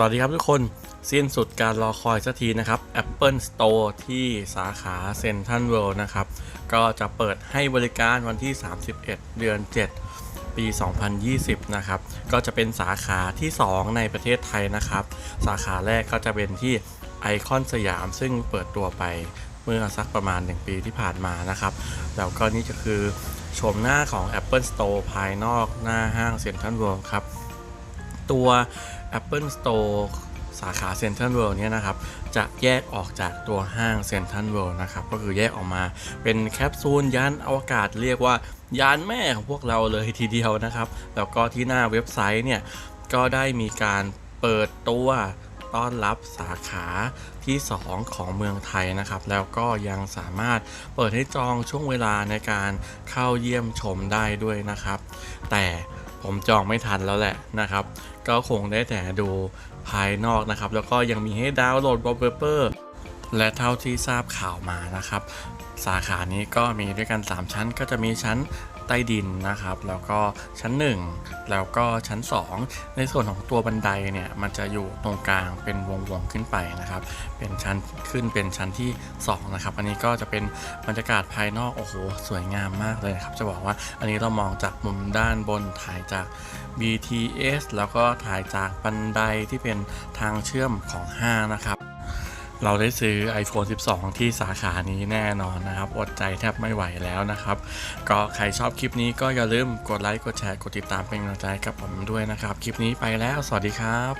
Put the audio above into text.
สวัสดีครับทุกคน สิ้นสุดการรอคอยสักทีนะครับ Apple Store ที่สาขาเซ็นทรัลเวิลด์นะครับ ก็จะเปิดให้บริการวันที่ 31 เดือน 7 ปี 2020 นะครับ ก็จะเป็นสาขาที่ 2 ในประเทศไทยนะครับ สาขาแรกก็จะเป็นที่ไอคอนสยามซึ่งเปิดตัวไปเมื่อสักประมาณ 1 ปีที่ผ่านมานะครับ แล้วก็นี่ก็คือชมหน้าของ Apple Store ภายนอกหน้าห้างเซ็นทรัลเวิลด์ครับ ตัว Apple Store สาขาเซ็นทรัลเวิลด์เนี่ยนะครับ จะแยกออกจากตัวห้างเซ็นทรัลเวิลด์นะครับ ก็คือแยกออกมาเป็นแคปซูลยานอวกาศเรียกว่ายานแม่ของพวกเราเลยทีเดียวนะครับ แล้วก็ที่หน้าเว็บไซต์เนี่ย ก็ได้มีการเปิดตัวต้อนรับสาขาที่ 2 ของเมืองไทยนะครับ แล้วก็ยังสามารถเปิดให้จองช่วงเวลาในการเข้าเยี่ยมชมได้ด้วยนะครับ แต่ ผมจองไม่ทันแล้วแหละนะครับ ก็คงได้แต่ดูภายนอกนะครับ แล้วก็ยังมีให้ดาวน์โหลด wallpaper และเท่าที่ทราบข่าวมานะครับ สาขานี้ก็มีด้วยกัน 3 ชั้นก็จะมีชั้น ใต้ดินนะครับ แล้วก็ชั้น 1 แล้วก็ชั้น 2 ในส่วนของตัวบันไดเนี่ยมันจะอยู่ตรงกลางเป็นวงๆขึ้นไปนะครับ เป็นชั้นขึ้นเป็นชั้นที่ 2 นะครับ อันนี้ก็จะเป็นบรรยากาศภายนอกโอ้โหสวยงามมากเลยนะครับ จะบอกว่าอันนี้เรามองจากมุมด้านบนถ่ายจาก BTS แล้วก็ถ่ายจากบันไดที่เป็นทางเชื่อมของห้างนะครับ เราได้ซื้อ iPhone 12 ที่สาขานี้แน่นอนนะครับ อดใจแทบไม่ไหวแล้วนะครับ ก็ใครชอบคลิปนี้ก็อย่าลืมกดไลค์ กดแชร์ กดติดตามเป็นกำลังใจกับผมด้วยนะครับ คลิปนี้ไปแล้ว สวัสดีครับ